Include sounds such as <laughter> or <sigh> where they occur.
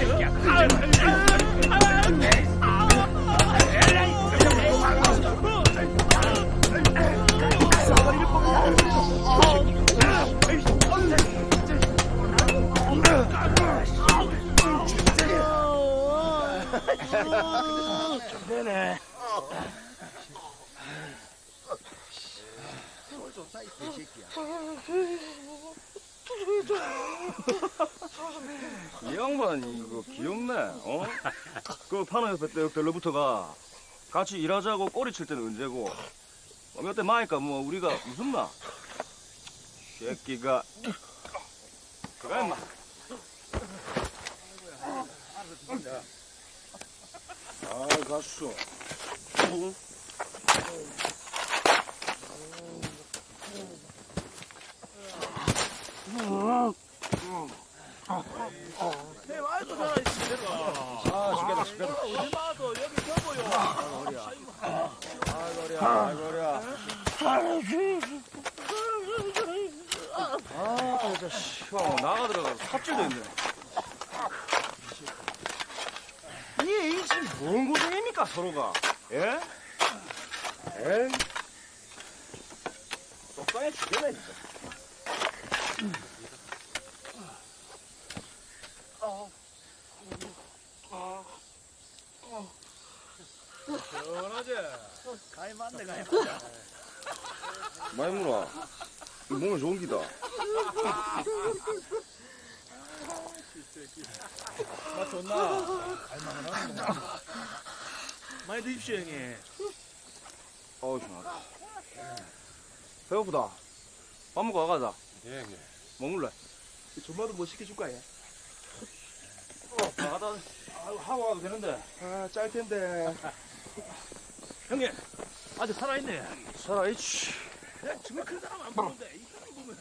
이 양반 이거 귀엽네. 어? 그 파노 옆에 때 별로부터가 같이 일하자고 꼬리 칠 때는 언제고? 어, 몇대 마니까 뭐 우리가 무슨 마? 새끼가 그래 임마. 아 가수. 아 죽겠다 죽겠다. 얼마도 여기 겨보요. 아이고야. 아, 진짜 시원 나가 들어가서 삽질도 있네. 이게 이 지금 뭔 고생입니까 서로가? 예? 에? 속상해 죽겠네 진짜. 시원하지? 가위 맞네, 가위 많이 물어. 이 몸에 좋은 기다. 맛 좋나? 갈만하나? 많이 드십시오, 형님. 어우 시원하다. 배고프다. 밥 먹고 가자. 예, 형님. 뭐 먹을래? 전마도 뭐 시켜줄까, 얘? 나가다 하고 와도 되는데. 아, 짤 텐데. <laughs> 형님, 아직 살아있네. 살아있지. 야, 정말 큰 사람 안 보는데, 이 사람 보면.